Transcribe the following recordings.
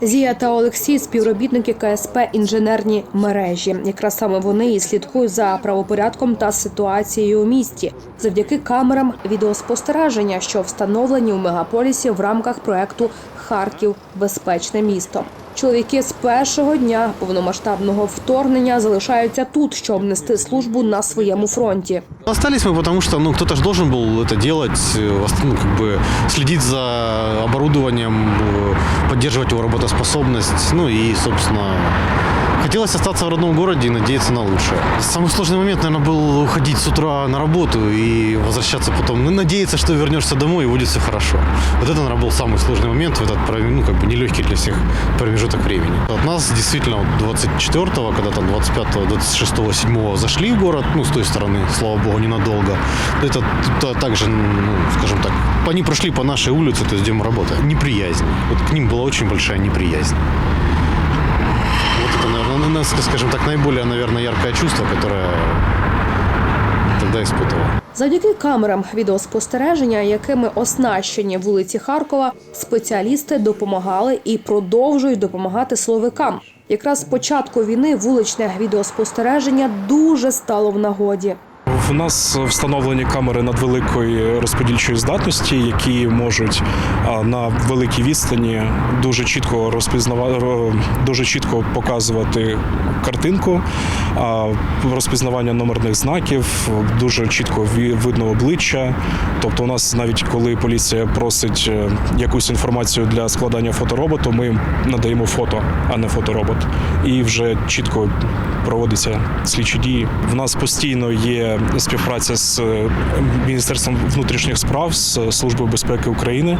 Зія та Олексій співробітники КСП інженерні мережі. Якраз саме вони і слідкують за правопорядком та ситуацією у місті завдяки камерам відеоспостереження, що встановлені у мегаполісі в рамках проекту Харків безпечне місто. Чоловіки з першого дня повномасштабного вторгнення залишаються тут, щоб нести службу на своєму фронті. Остались мы, потому что, ну, кто-то же должен был это делать, э, вос- ну, как бы следить за оборудованием, э, поддерживать его работоспособность, ну и, собственно, Хотелось остаться в родном городе и надеяться на лучшее. Самый сложный момент, наверное, был уходить с утра на работу и возвращаться потом, ну, надеяться, что вернешься домой и будет все хорошо. Вот это, наверное, был самый сложный момент в этот, ну, как бы нелегкий для всех промежуток времени. От нас действительно вот 24-го, когда там 25-го, 26-го, 7-го зашли в город, ну, с той стороны, слава богу, ненадолго. Это, это также, ну, скажем так, они прошли по нашей улице, то есть где мы работаем. Неприязнь. Вот к ним была очень большая неприязнь. Вот это, наверное, ну, нас- скажем так, наиболее, наверное, яркое чувство, которое тогда испытывал. Завдяки камерам відеоспостереження, якими оснащені вулиці Харкова, спеціалісти допомагали і продовжують допомагати силовикам. Якраз з початку війни вуличне відеоспостереження дуже стало в нагоді. в нас встановлені камери надвеликої розподільчої здатності, які можуть на великій відстані дуже чітко розпізнавати, дуже чітко показувати картинку, розпізнавання номерних знаків, дуже чітко видно обличчя. Тобто, у нас навіть коли поліція просить е, якусь інформацію для складання фотороботу, ми їм надаємо фото, а не фоторобот. І вже чітко проводяться слідчі дії. В нас постійно є співпраця з е, Міністерством внутрішніх справ з Службою безпеки України.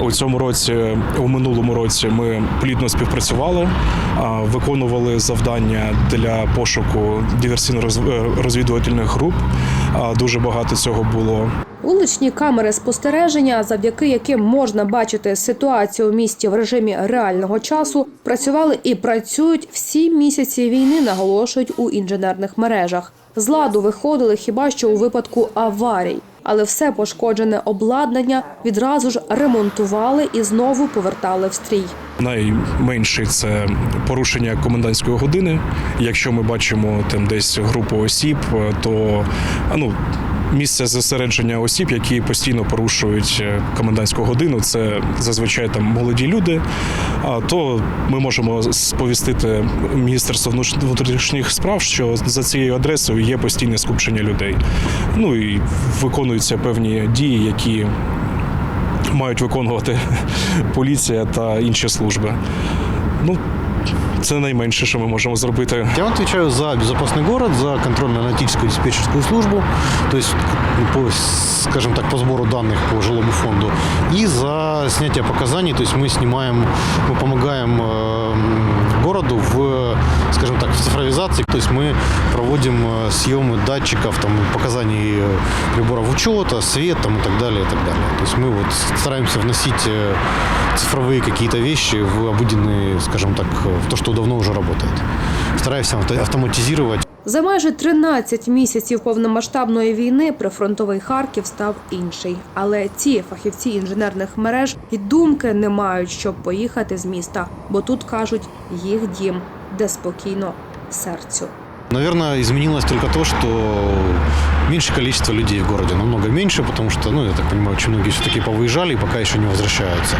У цьому році, у минулому році, ми плідно співпрацювали, виконували завдання для пошуку диверсійно-розвідувальних груп. Дуже багато цього було. Вуличні камери спостереження, завдяки яким можна бачити ситуацію у місті в режимі реального часу, працювали і працюють всі місяці війни, наголошують у інженерних мережах. З ладу виходили хіба що у випадку аварій, але все пошкоджене обладнання відразу ж ремонтували і знову повертали в стрій. Найменший це порушення комендантської години. Якщо ми бачимо там десь групу осіб, то ну. Місце зосередження осіб, які постійно порушують е, комендантську годину, це зазвичай там молоді люди. А то ми можемо сповістити Міністерство внутрішніх справ, що за цією адресою є постійне скупчення людей. Ну і виконуються певні дії, які мають виконувати поліція та інші служби. Ну, Це найменше, що ми можемо зробити. Я відповідаю за безпечний город, за контрольно-аналітичну диспетчерську службу, тобто, по, скажімо так, по збору даних по жилому фонду, і за зняття показань, тобто ми знімаємо, ми допомагаємо городу в, скажімо так, в цифровізації, тобто ми проводимо зйоми датчиків, там, показань приборів учета, світ там, і так далі. І так далі. Тобто ми от, стараємося вносити цифрові якісь речі в обыденные, скажімо так, в то, что давно уже работает. Стараемся авто- автоматизировать. За майже 13 місяців повномасштабної війни прифронтовий Харків став інший. Але ці фахівці інженерних мереж і думки не мають, щоб поїхати з міста, бо тут кажуть їх дім, де спокійно серцю. Наверное, изменилось только то, что меньше количество людей в городе, намного меньше, потому что, ну, я так понимаю, очень многие все-таки повыезжали и пока еще не возвращаются.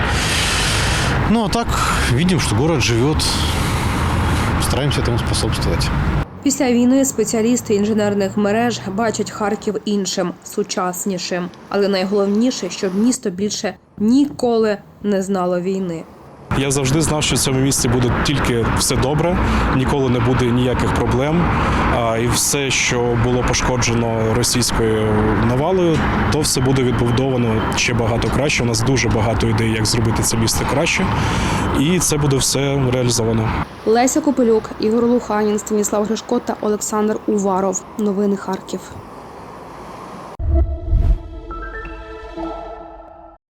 Ну, а так, видим, что город живет, стараемся этому способствовать. Після війни спеціалісти інженерних мереж бачать Харків іншим, сучаснішим. Але найголовніше, щоб місто більше ніколи не знало війни. Я завжди знав, що в цьому місці буде тільки все добре, ніколи не буде ніяких проблем. А, І все, що було пошкоджено російською навалою, то все буде відбудовано ще багато краще. У нас дуже багато ідей, як зробити це місце краще, і це буде все реалізовано. Леся Копилюк, Ігор Луханін, Станіслав Гришко та Олександр Уваров. Новини Харків.